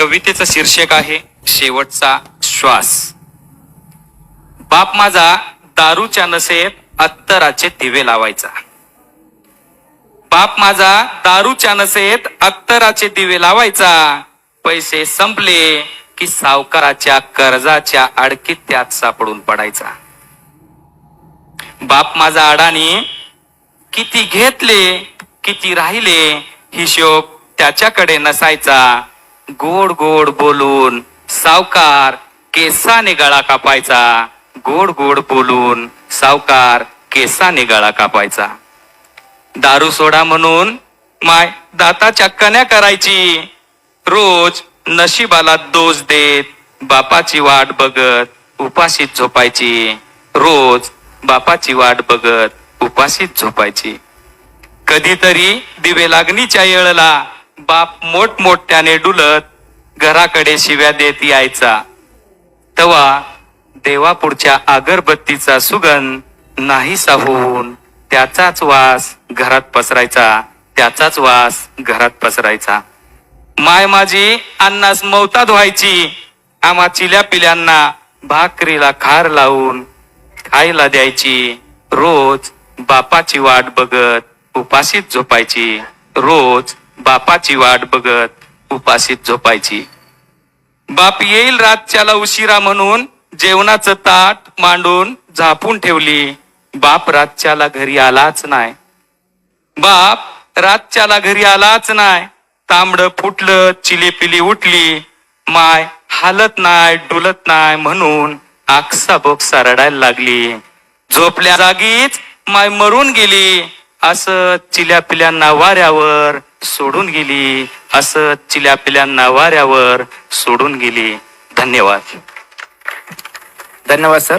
कवितेचं शीर्षक आहे शेवटचा श्वास. बाप माझा दारूच्या नसेत अत्तराचे दिवे लावायचा. बाप माझा दारूच्या नसेत अत्तराचे दिवे लावायचा. पैसे संपले की सावकाराच्या कर्जाच्या अडकीत त्यात सापडून पडायचा. बाप माझा अडाणी किती घेतले किती राहिले हिशोब त्याच्याकडे नसायचा. गोड गोड बोलून सावकार केसाने गळा कापायचा. गोड गोड बोलून सावकार केसाने गळा कापायचा. दारू सोडा म्हणून माय दाताच्या कन्या करायची. रोज नशिबाला दोष देत बापाची वाट बघत उपाशीत झोपायची. रोज बापाची वाट बघत उपाशीत झोपायची. कधीतरी दिवे लागणीच्या येळला बाप मोठमोठ्याने डुलत घराकडे शिव्या देत यायचा. तवा देवापुढच्या अगरबत्तीचा सुगंध नाहीसा होऊन त्याचाच वास घरात पसरायचा त्याचाच वास घरात पसरायचा. माय माझी अन्नास मौताद व्हायची आम्हा चिल्या पिल्यांना भाकरीला खार लावून खायला द्यायची. रोज बापाची वाट बघत उपाशीत झोपायची. रोज बापाची वाट बघत उपाशीत झोपायची. बाप येईल रातच्याला उशिरा म्हणून जेवणाचं ताट मांडून झापून ठेवली. बाप रातच्याला घरी आलाच नाही. बाप रातच्याला घरी आलाच नाही. तांबड फुटलं चिलीपिली उठली. माय हालत नाही डुलत नाही म्हणून आकसा बोक्सा रडायला लागली. झोपल्या जागीच माय मरून गेली. असं चिल्या पिल्यांना वाऱ्यावर सोडून गेली. असं चिल्या पिल्यांना वाऱ्यावर सोडून गेली. धन्यवाद. धन्यवाद सर.